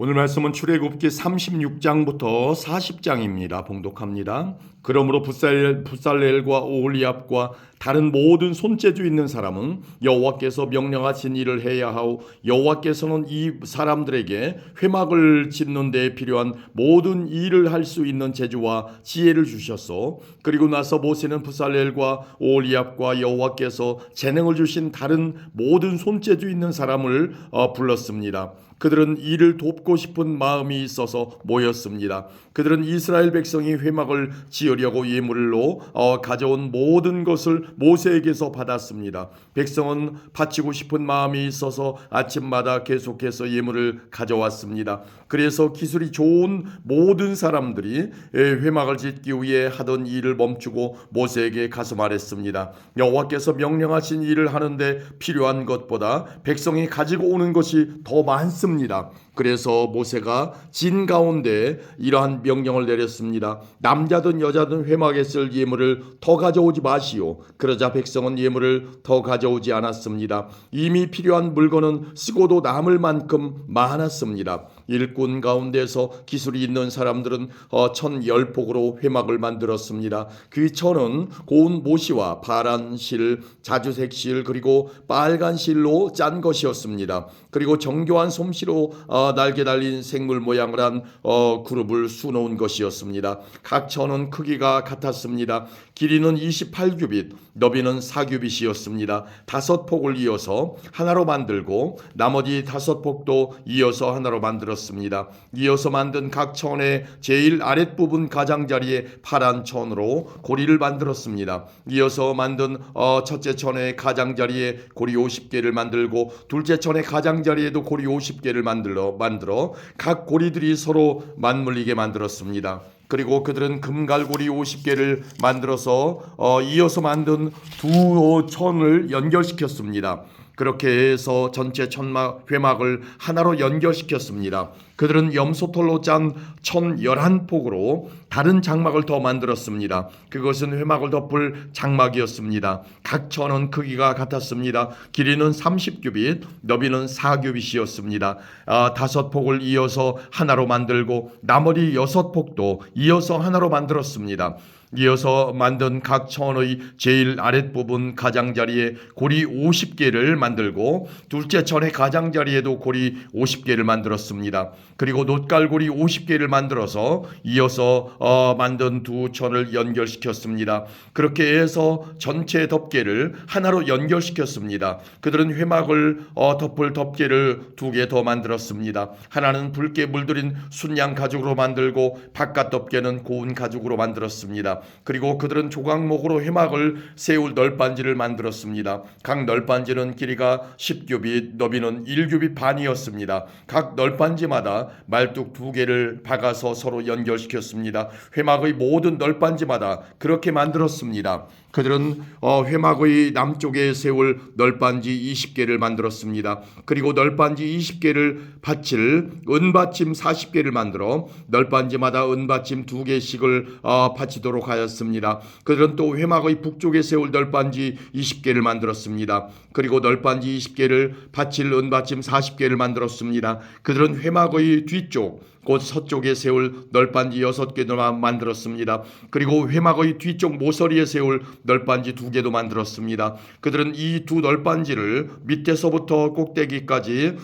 오늘 말씀은 출애굽기 36장부터 40장입니다. 봉독합니다. 그러므로 붓살, 붓살렐과 오홀리압과 다른 모든 손재주 있는 사람은 여호와께서 명령하신 일을 해야 하오 여호와께서는 이 사람들에게 회막을 짓는 데 필요한 모든 일을 할 수 있는 재주와 지혜를 주셨소 그리고 나서 모세는 붓살렐과 오홀리압과 여호와께서 재능을 주신 다른 모든 손재주 있는 사람을 어, 불렀습니다. 그들은 이를 돕고 싶은 마음이 있어서 모였습니다. 그들은 이스라엘 백성이 회막을 지으려고 예물로 어, 가져온 모든 것을 모세에게서 받았습니다. 백성은 바치고 싶은 마음이 있어서 아침마다 계속해서 예물을 가져왔습니다. 그래서 기술이 좋은 모든 사람들이 에, 회막을 짓기 위해 하던 일을 멈추고 모세에게 가서 말했습니다. 여호와께서 명령하신 일을 하는데 필요한 것보다 백성이 가지고 오는 것이 더 많습니다. 그래서 모세가 진 가운데 이러한 명령을 내렸습니다. 남자든 여자든 회막에 쓸 예물을 더 가져오지 마시오. 그러자 백성은 예물을 더 가져오지 않았습니다. 이미 필요한 물건은 쓰고도 남을 만큼 많았습니다. 일꾼 가운데서 기술이 있는 사람들은 어, 천 열폭으로 회막을 만들었습니다. 그 천은 고운 모시와 파란 실, 자주색 실 그리고 빨간 실로 짠 것이었습니다. 그리고 정교한 솜씨로 어, 날개 달린 생물 모양을 한 어, 그룹을 수놓은 것이었습니다. 각 천은 크기가 같았습니다. 길이는 28규빗, 너비는 4규빗이었습니다. 다섯 폭을 이어서 하나로 만들고 나머지 다섯 폭도 이어서 하나로 만들었습니다. 이어서 만든 각 천의 제일 아랫부분 가장자리에 파란 천으로 고리를 만들었습니다. 이어서 만든 어, 첫째 천의 가장자리에 고리 50개를 만들고 둘째 천의 가장자리에도 고리 50개를 만들어 만들어 각 고리들이 서로 맞물리게 만들었습니다. 그리고 그들은 금갈고리 50개를 만들어서 어, 이어서 만든 두 천을 연결시켰습니다. 그렇게 해서 전체 천막 회막을 하나로 연결시켰습니다. 그들은 염소털로 짠 천 열한 폭으로 다른 장막을 더 만들었습니다. 그것은 회막을 덮을 장막이었습니다. 각 천은 크기가 같았습니다. 길이는 30규빗, 너비는 4규빗이었습니다. 아, 다섯 폭을 이어서 하나로 만들고 나머지 여섯 폭도 이어서 하나로 만들었습니다. 이어서 만든 각 천의 제일 아랫부분 가장자리에 고리 50개를 만들고 둘째 천의 가장자리에도 고리 50개를 만들었습니다. 그리고 놋갈고리 50개를 만들어서 이어서 어, 만든 두 천을 연결시켰습니다. 그렇게 해서 전체 덮개를 하나로 연결시켰습니다. 그들은 회막을 어, 덮을 덮개를 두 개 더 만들었습니다. 하나는 붉게 물들인 순양 가죽으로 만들고 바깥 덮개는 고운 가죽으로 만들었습니다. 그리고 그들은 조각목으로 회막을 세울 널빤지를 만들었습니다. 각 널빤지는 길이가 10규빗, 너비는 1규빗 반이었습니다. 각 널빤지마다 말뚝 두 개를 박아서 서로 연결시켰습니다. 회막의 모든 널빤지마다 그렇게 만들었습니다. 그들은 어, 회막의 남쪽에 세울 널빤지 20개를 만들었습니다. 그리고 널빤지 20개를 받칠 은받침 40개를 만들어 널빤지마다 은받침 두 개씩을 어, 바치도록 하였습니다. 그들은 또 회막의 북쪽에 세울 널빤지 20개를 만들었습니다. 그리고 널빤지 20개를 받칠 은받침 40개를 만들었습니다. 그들은 회막의 뒤쪽 곧 서쪽에 세울 널빤지 여섯 개도 만들었습니다. 그리고 회막의 뒤쪽 모서리에 세울 널빤지 두 개도 만들었습니다. 그들은 이 두 널빤지를 밑에서부터 꼭대기까지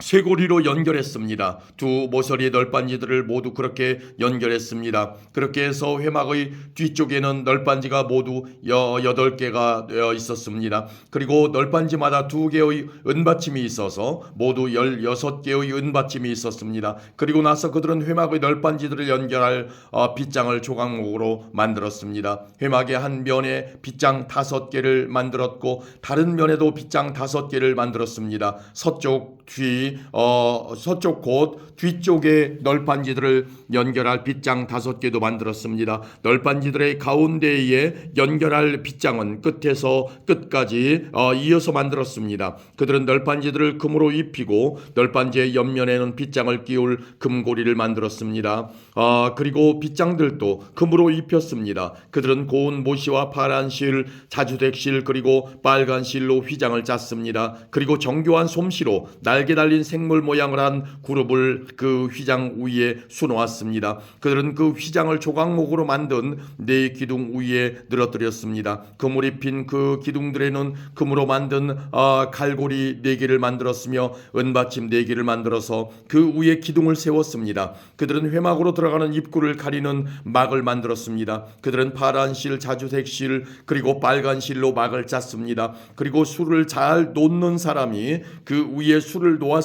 쇠고리로 연결했습니다. 두 모서리 널빤지들을 모두 그렇게 연결했습니다. 그렇게 해서 회막의 뒤쪽에는 널빤지가 모두 여덟 개가 되어 있었습니다. 그리고 널빤지마다 두 개의 은받침이 있어서 모두 열여섯 개의 은받침이 있었습니다. 그리고 나서 그들은 회막의 널빤지들을 연결할 어, 빗장을 조각목으로 만들었습니다. 회막의 한 면에 빗장 다섯 개를 만들었고 다른 면에도 빗장 다섯 개를 만들었습니다. 서쪽 뒤 어, 서쪽 곳 뒤쪽에 널빤지들을 연결할 빗장 다섯 개도 만들었습니다. 널빤지들의 가운데에 연결할 빗장은 끝에서 끝까지 어, 이어서 만들었습니다. 그들은 널빤지들을 금으로 입히고 널빤지의 옆면에는 빗장을 끼울 금고리를 만들었습니다. 어, 그리고 빗장들도 금으로 입혔습니다. 그들은 고운 모시와 파란 실, 자주색 실 그리고 빨간 실로 휘장을 짰습니다. 그리고 정교한 솜씨로 날개 달린 달린 생물 모양을 한 그룹을 그 휘장 위에 수놓았습니다. 그들은 그 휘장을 조각목으로 만든 네 기둥 위에 늘어뜨렸습니다. 금을 입힌 그 기둥들에는 금으로 만든 아, 갈고리 네 개를 만들었으며 은받침 네 개를 만들어서 그 위에 기둥을 세웠습니다. 그들은 회막으로 들어가는 입구를 가리는 막을 만들었습니다. 그들은 파란 실, 자주색 실, 그리고 빨간 실로 막을 짰습니다. 그리고 술을 잘 놓는 사람이 그 위에 술을 놓았습니다.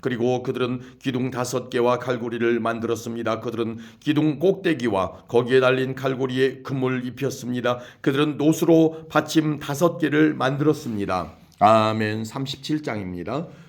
그리고 그들은 기둥 다섯 개와 갈고리를 만들었습니다. 그들은 기둥 꼭대기와 거기에 달린 갈고리에 금을 입혔습니다. 그들은 노수로 받침 다섯 개를 만들었습니다. 아멘 37장입니다.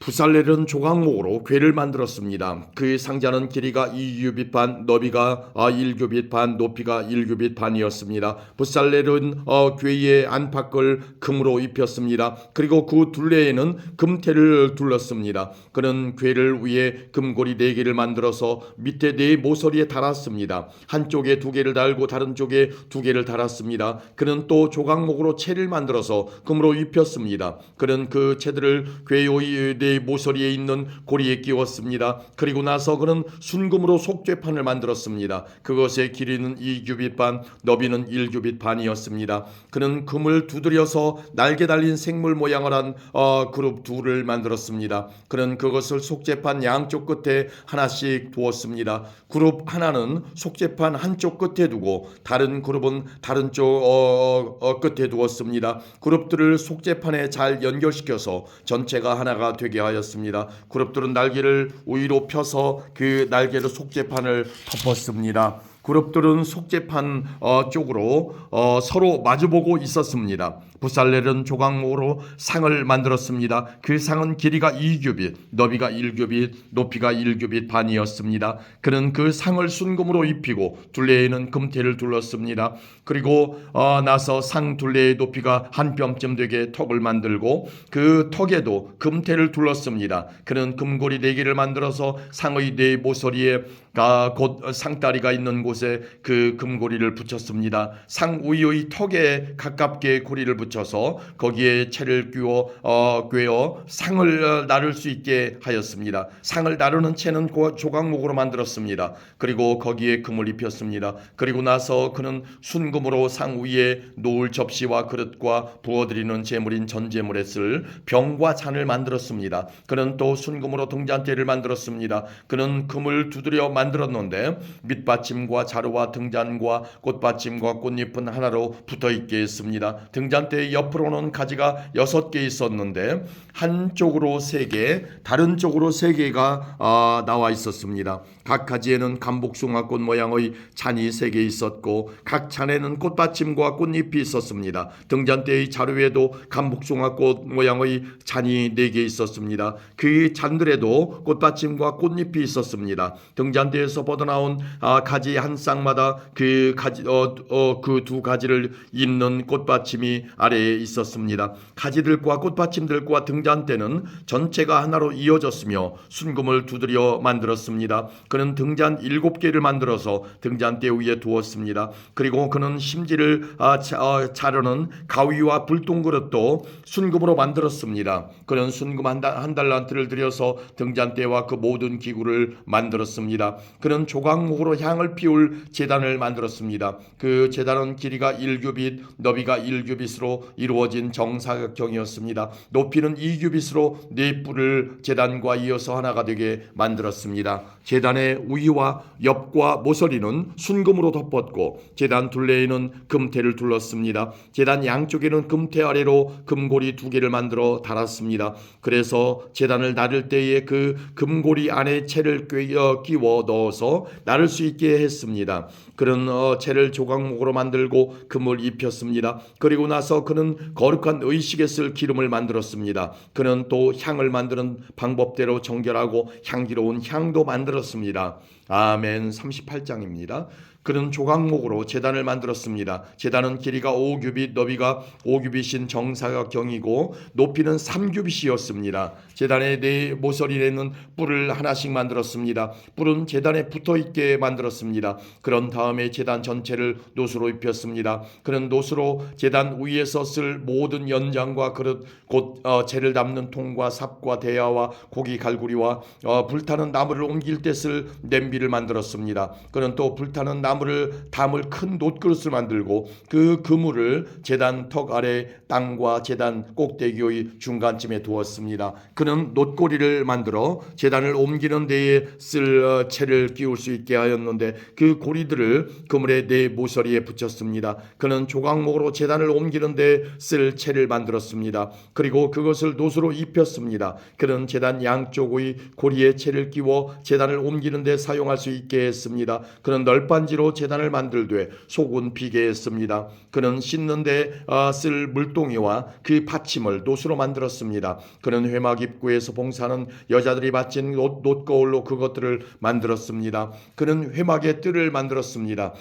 부살렐은 조각목으로 궤를 만들었습니다. 그 상자는 길이가 2규빗 반, 너비가 1규빗 반, 높이가 1규빗 반이었습니다. 부살렐은 어, 궤의 안팎을 금으로 입혔습니다. 그리고 그 둘레에는 금태를 둘렀습니다. 그는 궤를 위에 금고리 네 개를 만들어서 밑에 네 모서리에 달았습니다. 한쪽에 두 개를 달고 다른 쪽에 두 개를 달았습니다. 그는 또 조각목으로 채를 만들어서 금으로 입혔습니다. 그는 그 채들을 궤의 네 모서리에 있는 고리에 끼웠습니다. 그리고 나서 그는 순금으로 속죄판을 만들었습니다. 그것의 길이는 2규빗 반, 너비는 1규빗 반이었습니다. 그는 금을 두드려서 날개 달린 생물 모양을 한 어, 그룹 둘을 만들었습니다. 그는 그것을 속죄판 양쪽 끝에 하나씩 두었습니다. 그룹 하나는 속죄판 한쪽 끝에 두고 다른 그룹은 다른 쪽 어, 어, 끝에 두었습니다. 그룹들을 속죄판에 잘 연결시켜서 전체가 하나가 되게 하였습니다. 그룹들은 날개를 위로 펴서 그 날개로 속죄판을 덮었습니다. 그룹들은 속죄판 어, 쪽으로 어, 서로 마주보고 있었습니다. 부살렐은 조각목으로 상을 만들었습니다. 그 상은 길이가 2규빗, 너비가 1규빗, 높이가 1규빗 반이었습니다. 그는 그 상을 순금으로 입히고 둘레에는 금태를 둘렀습니다. 그리고 어, 나서 상 둘레의 높이가 한 뼘쯤 되게 턱을 만들고 그 턱에도 금태를 둘렀습니다. 그는 금고리 네 개를 만들어서 상의 네 모서리에 아, 곧 상다리가 있는 곳에 그 금고리를 붙였습니다. 상 위의 턱에 가깝게 고리를 붙여서 거기에 채를 끼워 어, 꿰어 상을 어, 나를 수 있게 하였습니다. 상을 나르는 채는 고- 조각목으로 만들었습니다. 그리고 거기에 금을 입혔습니다. 그리고 나서 그는 순금으로 상 위에 놓을 접시와 그릇과 부어드리는 제물인 전제물에 쓸 병과 잔을 만들었습니다. 그는 또 순금으로 등잔대를 만들었습니다. 그는 금을 두드려 만 들었는데 밑받침과 자루와 등잔과 꽃받침과 꽃잎은 하나로 붙어 있게 했습니다. 등잔대의 옆으로는 가지가 여섯 개 있었는데 한쪽으로 세 개, 다른 쪽으로 세 개가 아, 나와 있었습니다. 각 가지에는 감복숭아꽃 모양의 잔이 세 개 있었고 각 잔에는 꽃받침과 꽃잎이 있었습니다. 등잔대의 자루에도 감복숭아꽃 모양의 잔이 네 개 있었습니다. 그 잔들에도 꽃받침과 꽃잎이 있었습니다. 등잔대 에서 뻗어나온 아, 가지 한 쌍마다 그 가지 어, 어, 그 두 가지를 잇는 꽃받침이 아래에 있었습니다. 가지들과 꽃받침들과 등잔대는 전체가 하나로 이어졌으며 순금을 두드려 만들었습니다. 그는 등잔 일곱 개를 만들어서 등잔대 위에 두었습니다. 그리고 그는 심지를 아, 자, 어, 자르는 가위와 불똥그릇도 순금으로 만들었습니다. 그는 순금 한, 달, 한 달란트를 들여서 등잔대와 그 모든 기구를 만들었습니다. 그는 조각목으로 향을 피울 제단을 만들었습니다. 그 제단은 길이가 1규빗, 너비가 1규빗으로 이루어진 정사각형이었습니다. 높이는 2규빗으로 네 뿔을 제단과 이어서 하나가 되게 만들었습니다. 제단의 위와 옆과 모서리는 순금으로 덮었고 제단 둘레에는 금태를 둘렀습니다. 제단 양쪽에는 금태 아래로 금고리 두 개를 만들어 달았습니다. 그래서 제단을 나를 때에 그 금고리 안에 채를 끼워 넣어서 나를 수 있게 했습니다. 그는 어, 채를 조각목으로 만들고 금을 입혔습니다. 그리고 나서 그는 거룩한 의식에 쓸 기름을 만들었습니다. 그는 또 향을 만드는 방법대로 정결하고 향기로운 향도 만들었습니다. 아멘 38장입니다. 그는 조각목으로 제단을 만들었습니다. 제단은 길이가 5규빗, 너비가 5규빗인 정사각형이고 높이는 3규빗이었습니다. 제단의 네 모서리에는 뿔을 하나씩 만들었습니다. 뿔은 제단에 붙어 있게 만들었습니다. 그런 다음에 제단 전체를 노수로 입혔습니다. 그는 노수로 제단 위에서 쓸 모든 연장과 그릇 곧 어, 재를 담는 통과 삽과 대야와 고기 갈구리와 어, 불타는 나무를 옮길 때 쓸 냄비를 만들었습니다. 그는 또 불타는 나무 를 담을 큰 놋그릇을 만들고 그 그물을 제단 턱 아래 땅과 제단 꼭대기의 중간쯤에 두었습니다. 그는 놋고리를 만들어 제단을 옮기는 데에 쓸 어, 채를 끼울 수 있게 하였는데 그 고리들을 그물의 네 모서리에 붙였습니다. 그는 조각목으로 제단을 옮기는 데쓸 채를 만들었습니다. 그리고 그것을 노수로 입혔습니다. 그는 제단 양쪽의 고리에 채를 끼워 제단을 옮기는 데 사용할 수 있게 했습니다. 그는 널빤지 로 제단을 만들되 속은 비게 했습니다. 그는 씻는 데 쓸 물동이와 그 받침을 노수로 만들었습니다. 그는 회막 입구에서 봉사하는 여자들이 바친 옷, 옷거울로 그것들을 만들었습니다. 그는 회막의 뜰을 만들었습니다.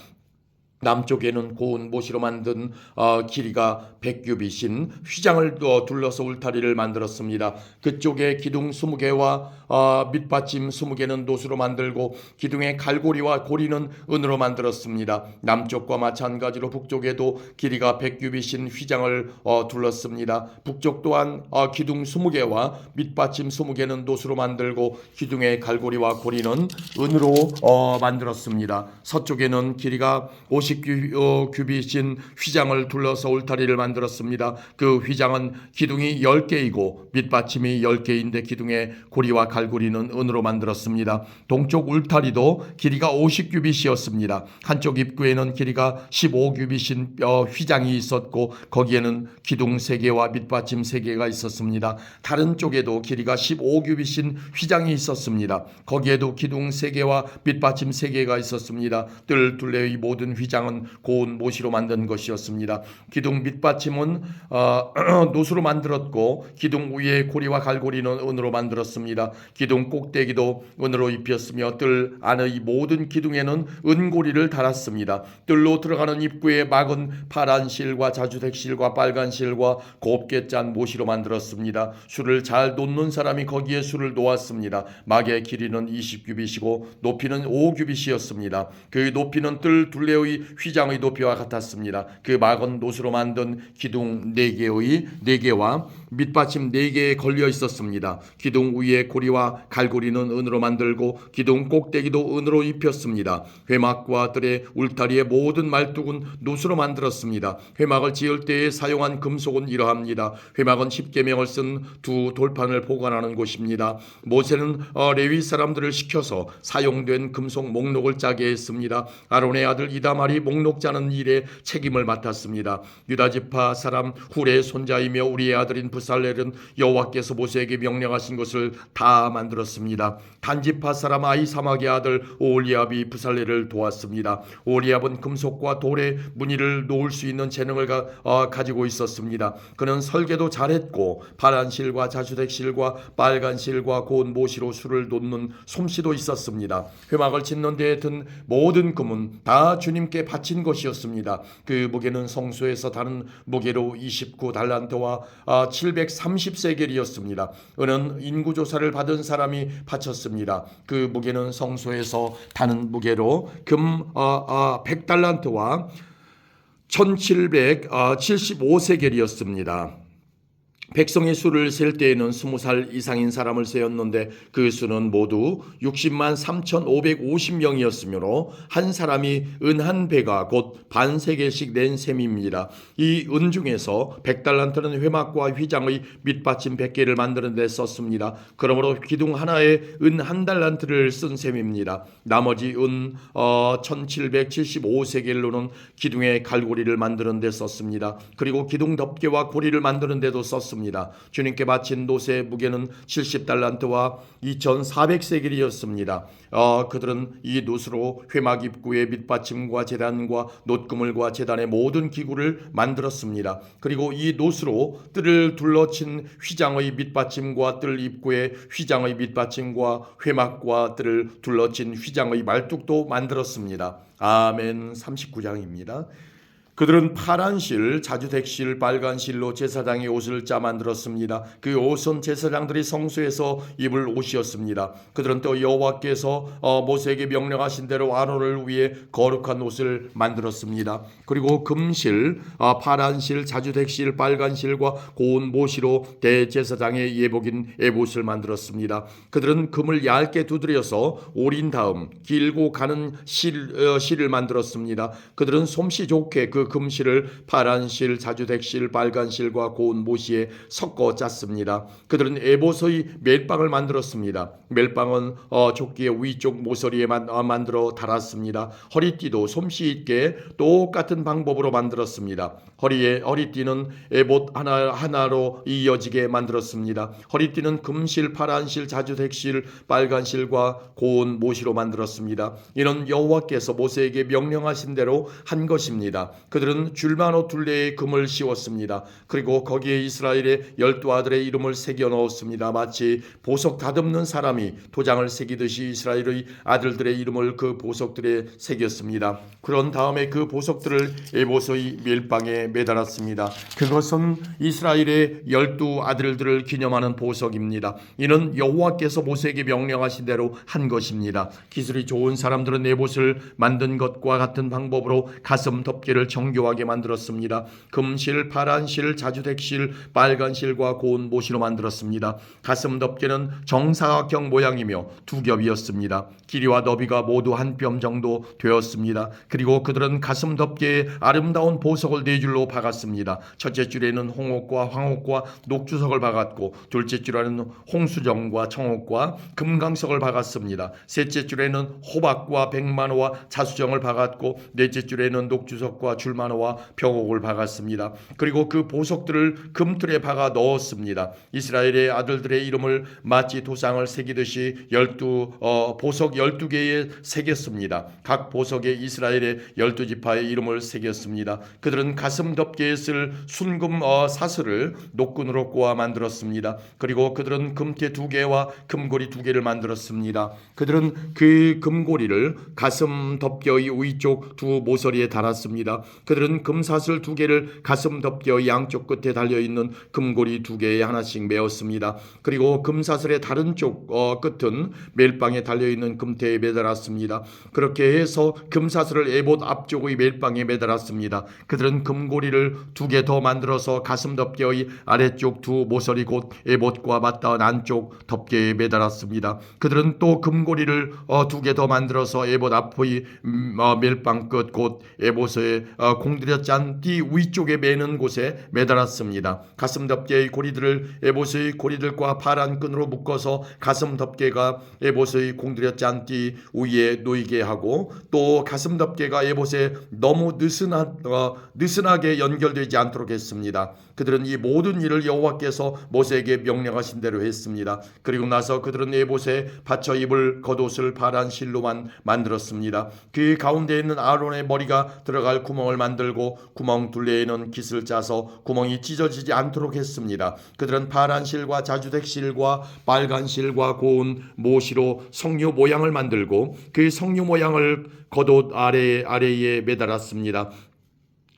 남쪽에는 고운 모시로 만든 어, 길이가 백규빗인 휘장을 어, 둘러서 울타리를 만들었습니다. 그쪽에 기둥 20개와 어, 밑받침 20개는 노수로 만들고 기둥의 갈고리와 고리는 은으로 만들었습니다. 남쪽과 마찬가지로 북쪽에도 길이가 백규빗인 휘장을 어, 둘렀습니다. 북쪽 또한 어, 기둥 20개와 밑받침 20개는 노수로 만들고 기둥의 갈고리와 고리는 은으로 어, 만들었습니다. 서쪽에는 길이가 50규빗인 휘장을 둘러서 울타리를 만들었습니다. 그 휘장은 기둥이 10개이고 밑받침이 10개인데 기둥의 고리와 갈고리는 은으로 만들었습니다. 동쪽 울타리도 길이가 50규빗이었습니다. 한쪽 입구에는 길이가 15규빗인 어, 휘장이 있었고 거기에는 기둥 3개와 밑받침 3개가 있었습니다. 다른 쪽에도 길이가 15규빗인 휘장이 있었습니다. 거기에도 기둥 3개와 밑받침 3개가 있었습니다. 뜰 둘레의 모든 휘장은 고운 모시로 만든 것이었습니다. 기둥 밑받침은 어, 노수로 만들었고 기둥 위에 고리와 갈고리는 은으로 만들었습니다. 기둥 꼭대기도 은으로 입혔으며 뜰 안의 모든 기둥에는 은고리를 달았습니다. 뜰로 들어가는 입구의 막은 파란 실과 자주색 실과 빨간 실과 곱게 짠 모시로 만들었습니다. 술을 잘 놓는 사람이 거기에 술을 놓았습니다. 막의 길이는 20규빗이고 높이는 5규빗이었습니다. 그 높이는 뜰 둘레의 휘장의 높이와 같았습니다. 그 막은 노수로 만든 기둥 네 개의 네 개와 밑받침 네 개에 걸려 있었습니다. 기둥 위에 고리와 갈고리는 은으로 만들고 기둥 꼭대기도 은으로 입혔습니다. 회막과 뜰의 울타리의 모든 말뚝은 노수로 만들었습니다. 회막을 지을 때에 사용한 금속은 이러합니다. 회막은 십계명을 쓴 두 돌판을 보관하는 곳입니다. 모세는 어, 레위 사람들을 시켜서 사용된 금속 목록을 짜게 했습니다. 아론의 아들 이다말이 목록 짜는 일에 책임을 맡았습니다. 유다 지파 사람 훌의 손자이며 우리의 아들인 부살렐은 여호와께서 모세에게 명령하신 것을 다 만들었습니다. 단지파 사람 아이사막의 아들 오리압이 부살렐을 도왔습니다. 오리압은 금속과 돌에 무늬를 놓을 수 있는 재능을 가, 어, 가지고 있었습니다. 그는 설계도 잘했고 파란 실과 자주색 실과 빨간 실과 고운 모시로 술을 놓는 솜씨도 있었습니다. 회막을 짓는 데에 든 모든 금은 다 주님께 바친 것이었습니다. 그 무게는 성소에서 다른 무게로 29달란트와 아, 730세겔이었습니다. 은은 인구조사를 받은 사람이 바쳤습니다. 그 무게는 성소에서 다는 무게로 금 아, 아, 100달란트와 1775세겔이었습니다. 백성의 수를 셀 때에는 스무 살 이상인 사람을 세었는데 그 수는 모두 60만 3,550명이었으므로 한 사람이 은 한 배가 곧 반세겔씩 낸 셈입니다. 이 은 중에서 백달란트는 회막과 휘장의 밑받침 100개를 만드는 데 썼습니다. 그러므로 기둥 하나에 은 한 달란트를 쓴 셈입니다. 나머지 은 어, 1775세겔로는 기둥의 갈고리를 만드는 데 썼습니다. 그리고 기둥 덮개와 고리를 만드는 데도 썼습니다. 만들었습니다. 주님께 바친 노새 무게는 70달란트와 2,400세겔이었습니다. 어, 그들은 이 놋으로 회막 입구의 밑받침과 재단과 놋그물과 재단의 모든 기구를 만들었습니다. 그리고 이 놋으로 뜰을 둘러친 휘장의 밑받침과 뜰 입구의 휘장의 밑받침과 회막과 뜰을 둘러친 휘장의 말뚝도 만들었습니다. 아멘 39장입니다. 그들은 파란 실, 자주택실, 빨간 실로 제사장의 옷을 짜 만들었습니다. 그 옷은 제사장들이 성소에서 입을 옷이었습니다. 그들은 또 여호와께서 어, 모세에게 명령하신 대로 아론을 위해 거룩한 옷을 만들었습니다. 그리고 금실, 어, 파란 실, 자주택실, 빨간 실과 고운 모시로 대제사장의 예복인 에봇을 만들었습니다. 그들은 금을 얇게 두드려서 오린 다음 길고 가는 실, 어, 실을 만들었습니다. 그들은 솜씨 좋게 그 금실을 파란 실, 자주택실, 빨간 실과 고운 모시에 섞어 짰습니다. 그들은 에봇의 멜빵을 만들었습니다. 멜빵은 어, 조끼의 위쪽 모서리에 만, 어, 만들어 달았습니다. 허리띠도 솜씨 있게 똑같은 방법으로 만들었습니다. 허리에 허리띠는 에봇 하나 하나로 이어지게 만들었습니다. 허리띠는 금실, 파란 실, 자주택실, 빨간 실과 고운 모시로 만들었습니다. 이는 여호와께서 모세에게 명령하신 대로 한 것입니다. 그 들은 줄만호 둘레에 금을 씌웠습니다. 그리고 거기에 이스라엘의 열두 아들의 이름을 새겨 넣었습니다. 마치 보석 다듬는 사람이 도장을 새기듯이 이스라엘의 아들들의 이름을 그 보석들에 새겼습니다. 그런 다음에 그 보석들을 에보서의 멜방에 매달았습니다. 그것은 이스라엘의 열두 아들들을 기념하는 보석입니다. 이는 여호와께서 모세에게 명령하신 대로 한 것입니다. 기술이 좋은 사람들은 에봇을 만든 것과 같은 방법으로 가슴 덮개를 정 교하게 만들었습니다. 금실, 파란실, 자주택실, 빨간실과 고운 모시로 만들었습니다. 가슴 덮개는 정사각형 모양이며 두 겹이었습니다. 길이와 너비가 모두 한 뼘 정도 되었습니다. 그리고 그들은 가슴 덮개에 아름다운 보석을 네 줄로 박았습니다. 첫째 줄에는 홍옥과 황옥과 녹주석을 박았고 둘째 줄에는 홍수정과 청옥과 금강석을 박았습니다. 셋째 줄에는 호박과 백만호와 자수정을 박았고 넷째 줄에는 녹주석과 줄 만호와 병옥을 박았습니다. 그리고 그 보석들을 금틀에 박아 넣었습니다. 이스라엘의 아들들의 이름을 마치 도상을 새기듯이 열두 어, 보석 열두 개에 새겼습니다. 각 보석에 이스라엘의 열두 지파의 이름을 새겼습니다. 그들은 가슴 덮개에 쓸 순금 어, 사슬을 녹근으로 꼬아 만들었습니다. 그리고 그들은 금태 두 개와 금고리 두 개를 만들었습니다. 그들은 그 금고리를 가슴 덮개의 위쪽 두 모서리에 달았습니다. 그들은 금사슬 두 개를 가슴 덮개의 양쪽 끝에 달려 있는 금고리 두 개에 하나씩 메었습니다. 그리고 금사슬의 다른 쪽 어, 끝은 멜빵에 달려 있는 금태에 매달았습니다. 그렇게 해서 금사슬을 에봇 앞쪽의 멜빵에 매달았습니다. 그들은 금고리를 두 개 더 만들어서 가슴 덮개의 아래쪽 두 모서리 곧 에봇과 맞닿은 안쪽 덮개에 매달았습니다. 그들은 또 금고리를 어, 두 개 더 만들어서 에봇 앞의 음, 어, 멜빵 끝 곧 에봇의 어, 공들여 짠 띠 위쪽에 매는 곳에 매달았습니다. 가슴 덮개의 고리들을 에봇의 고리들과 파란 끈으로 묶어서 가슴 덮개가 에봇의 공들여 짠 띠 위에 놓이게 하고 또 가슴 덮개가 에봇에 너무 느슨하, 어, 느슨하게 연결되지 않도록 했습니다. 그들은 이 모든 일을 여호와께서 모세에게 명령하신 대로 했습니다. 그리고 나서 그들은 에봇에 받쳐 입을 겉옷을 파란 실로만 만들었습니다. 그 가운데 있는 아론의 머리가 들어갈 구멍을 만 들고 구멍 둘레에는 깃을 짜서 구멍이 찢어지지 않도록 했습니다. 그들은 파란 실과 자주색 실과 빨간 실과 고운 모시로 성류 모양을 만들고 그 성류 모양을 겉옷 아래 아래에 매달았습니다.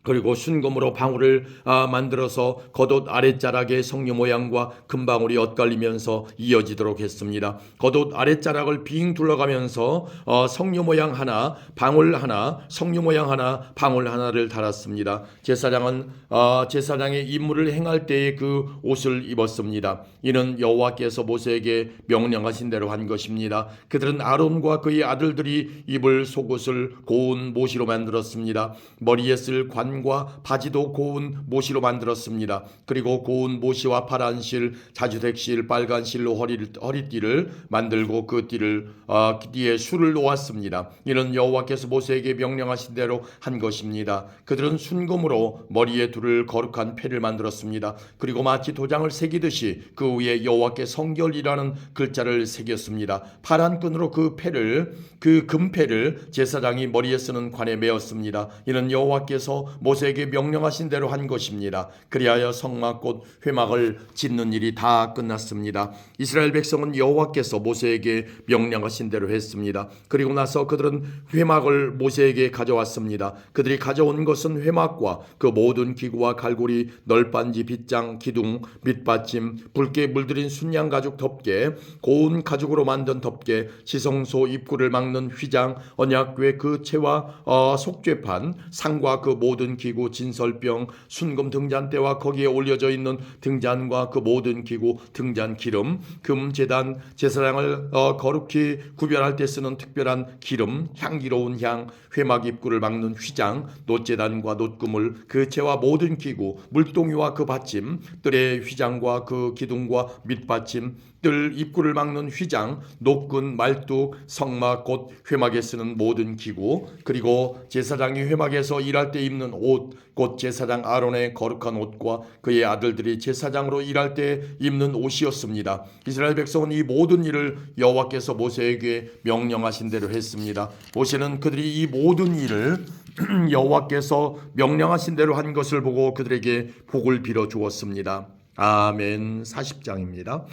그리고 순금으로 방울을 아, 만들어서 겉옷 아랫자락에 성류 모양과 금방울이 엇갈리면서 이어지도록 했습니다. 겉옷 아랫자락을 빙 둘러가면서 어, 성류 모양 하나, 방울 하나, 성류 모양 하나, 방울 하나를 달았습니다. 제사장은 어, 제사장의 임무를 행할 때에 그 옷을 입었습니다. 이는 여호와께서 모세에게 명령하신 대로 한 것입니다. 그들은 아론과 그의 아들들이 입을 속옷을 고운 모시로 만들었습니다. 머리에 쓸 관, 단과 바지도 고운 모시로 만들었습니다. 그리고 고운 모시와 파란 실, 자주색 실, 빨간 실로 허리, 허리띠를 만들고 그 띠를 어, 띠에 술을 놓았습니다. 이는 여호와께서 모세에게 명령하신 대로 한 것입니다. 그들은 순금으로 머리에 두를 거룩한 패를 만들었습니다. 그리고 마치 도장을 새기듯이 그 위에 여호와께 성결이라는 글자를 새겼습니다. 파란 끈으로 그 패를 그 금패를 제사장이 머리에 쓰는 관에 메었습니다. 이는 여호와께서 모세에게 명령하신 대로 한 것입니다. 그리하여 성막꽃 회막을 짓는 일이 다 끝났습니다. 이스라엘 백성은 여호와께서 모세에게 명령하신 대로 했습니다. 그리고 나서 그들은 회막을 모세에게 가져왔습니다. 그들이 가져온 것은 회막과 그 모든 기구와 갈고리, 널빤지, 빗장, 기둥, 밑받침, 붉게 물들인 순양 가죽 덮개, 고운 가죽으로 만든 덮개, 지성소 입구를 막는 휘장, 언약궤 그 채와 어, 속죄판, 상과 그 모든 기구, 진설병, 순금 등잔대와 거기에 올려져 있는 등잔과 그 모든 기구, 등잔 기름, 금 제단, 제사장을 어, 거룩히 구별할 때 쓰는 특별한 기름, 향기로운 향, 회막 입구를 막는 휘장, 놋제단과 놋금을 그 채와 모든 기구, 물동이와 그 받침, 뜰의 휘장과 그 기둥과 밑받침, 뜰 입구를 막는 휘장, 녹근, 말뚝, 성막, 곧 회막에 쓰는 모든 기구, 그리고 제사장이 회막에서 일할 때 입는 옷, 곧 제사장 아론의 거룩한 옷과 그의 아들들이 제사장으로 일할 때 입는 옷이었습니다. 이스라엘 백성은 이 모든 일을 여호와께서 모세에게 명령하신 대로 했습니다. 모세는 그들이 이 모든 일을 여호와께서 명령하신 대로 한 것을 보고 그들에게 복을 빌어 주었습니다. 아멘 40장입니다.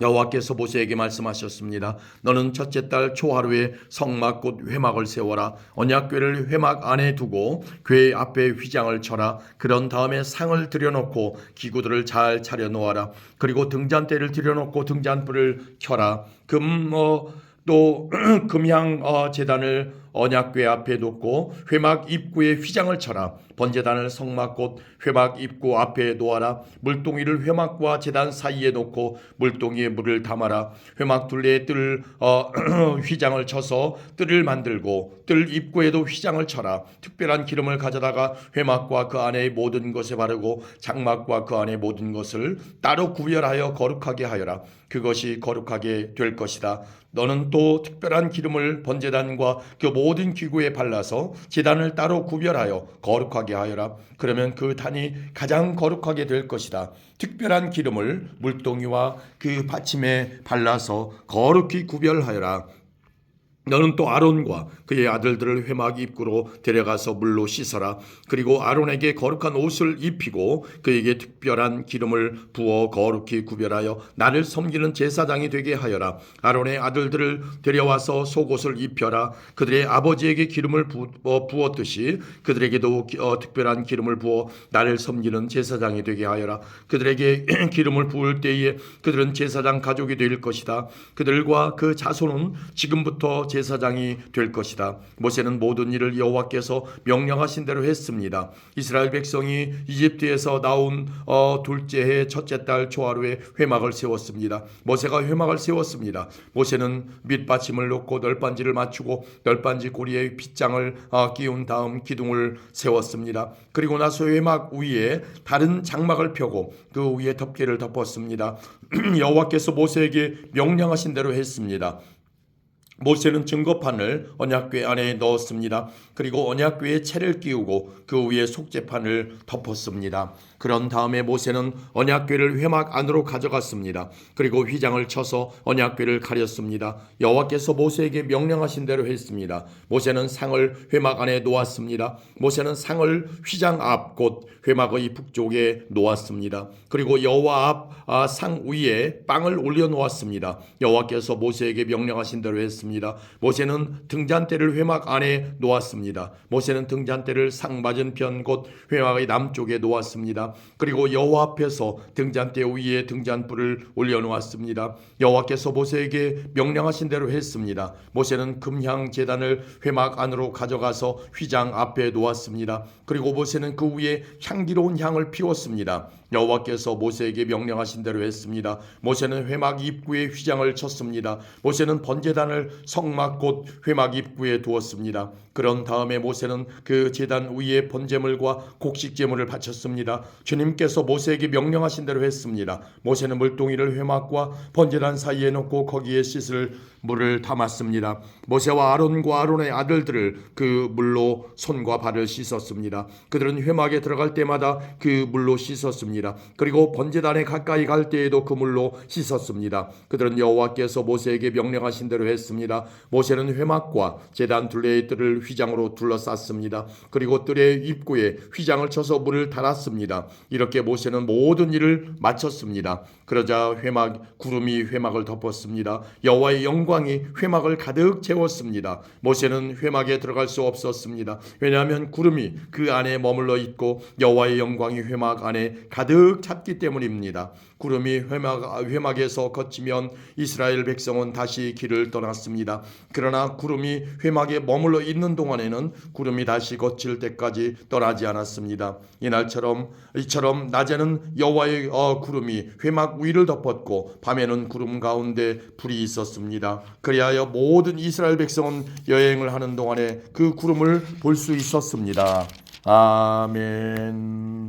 여호와께서 모세에게 말씀하셨습니다. 너는 첫째 달 초하루에 성막 곧 회막을 세워라. 언약궤를 회막 안에 두고 궤 앞에 휘장을 쳐라. 그런 다음에 상을 들여놓고 기구들을 잘 차려 놓아라. 그리고 등잔대를 들여놓고 등잔불을 켜라. 금어 또 금향 어, 제단을 언약궤 앞에 놓고 회막 입구에 휘장을 쳐라. 번제단을 성막꽃 회막 입구 앞에 놓아라. 물동이를 회막과 제단 사이에 놓고 물동이에 물을 담아라. 회막 둘레에 뜰 어, 휘장을 쳐서 뜰을 만들고 뜰 입구에도 휘장을 쳐라. 특별한 기름을 가져다가 회막과 그 안의 모든 것에 바르고 장막과 그 안의 모든 것을 따로 구별하여 거룩하게 하여라. 그것이 거룩하게 될 것이다. 너는 또 특별한 기름을 번제단과 그 모든 기구에 발라서 제단을 따로 구별하여 거룩하게 하여라. 그러면 그 단이 가장 거룩하게 될 것이다. 특별한 기름을 물동이와 그 받침에 발라서 거룩히 구별하여라. 너는 또 아론과 그의 아들들을 회막 입구로 데려가서 물로 씻어라. 그리고 아론에게 거룩한 옷을 입히고 그에게 특별한 기름을 부어 거룩히 구별하여 나를 섬기는 제사장이 되게 하여라. 아론의 아들들을 데려와서 속옷을 입혀라. 그들의 아버지에게 기름을 부, 어, 부었듯이 그들에게도 기- 어, 특별한 기름을 부어 나를 섬기는 제사장이 되게 하여라. 그들에게 기름을 부을 때에 그들은 제사장 가족이 될 것이다. 그들과 그 자손은 지금부터 제사장이 될 것이다. 모세는 모든 일을 여호와께서 명령하신 대로 했습니다. 이스라엘 백성이 이집트에서 나온 어, 둘째 해 첫째 달 초하루에 회막을 세웠습니다. 모세가 회막을 세웠습니다. 모세는 밑받침을 놓고 널빤지를 맞추고 널빤지 고리에 빗장을 어, 끼운 다음 기둥을 세웠습니다. 그리고 나서 회막 위에 다른 장막을 펴고 그 위에 덮개를 덮었습니다. 여호와께서 모세에게 명령하신 대로 했습니다. 모세는 증거판을 언약궤 안에 넣었습니다. 그리고 언약궤에 채를 끼우고 그 위에 속죄판을 덮었습니다. 그런 다음에 모세는 언약궤를 회막 안으로 가져갔습니다. 그리고 휘장을 쳐서 언약궤를 가렸습니다. 여호와께서 모세에게 명령하신 대로 했습니다. 모세는 상을 회막 안에 놓았습니다. 모세는 상을 휘장 앞 곧 회막의 북쪽에 놓았습니다. 그리고 여호와 앞 상 위에 빵을 올려 놓았습니다. 여호와께서 모세에게 명령하신 대로 했습니다. 모세는 등잔대를 회막 안에 놓았습니다. 모세는 등잔대를 상 맞은편 곧 회막의 남쪽에 놓았습니다. 그리고 여호와 앞에서 등잔대 위에 등잔불을 올려 놓았습니다. 여호와께서 모세에게 명령하신 대로 했습니다. 모세는 금향 제단을 회막 안으로 가져가서 휘장 앞에 놓았습니다. 그리고 모세는 그 위에 향기로운 향을 피웠습니다. 여호와께서 모세에게 명령하신 대로 했습니다. 모세는 회막 입구에 휘장을 쳤습니다. 모세는 번제단을 성막 곧 회막 입구에 두었습니다. 그런 다음에 모세는 그 제단 위에 번제물과 곡식 제물을 바쳤습니다. 주님께서 모세에게 명령하신 대로 했습니다. 모세는 물동이를 회막과 번제단 사이에 놓고 거기에 씻을 물을 담았습니다. 모세와 아론과 아론의 아들들을 그 물로 손과 발을 씻었습니다. 그들은 회막에 들어갈 때마다 그 물로 씻었습니다. 그리고 번제단에 가까이 갈 때에도 그 물로 씻었습니다. 그들은 여호와께서 모세에게 명령하신 대로 했습니다. 모세는 회막과 제단 둘레의 뜰을 휘장으로 둘러쌌습니다. 그리고 뜰의 입구에 휘장을 쳐서 물을 달았습니다. 이렇게 모세는 모든 일을 마쳤습니다. 그러자 회막 구름이 회막을 덮었습니다. 여호와의 영광이 회막을 가득 채웠습니다. 모세는 회막에 들어갈 수 없었습니다. 왜냐하면 구름이 그 안에 머물러 있고 여호와의 영광이 회막 안에 가득 찼기 때문입니다. 구름이 회막 회막에서 거치면 이스라엘 백성은 다시 길을 떠났습니다. 그러나 구름이 회막에 머물러 있는 동안에는 구름이 다시 거칠 때까지 떠나지 않았습니다. 이날처럼 이처럼 낮에는 여호와의 어, 구름이 회막 위를 덮었고 밤에는 구름 가운데 불이 있었습니다. 그리하여 모든 이스라엘 백성은 여행을 하는 동안에 그 구름을 볼 수 있었습니다. 아멘.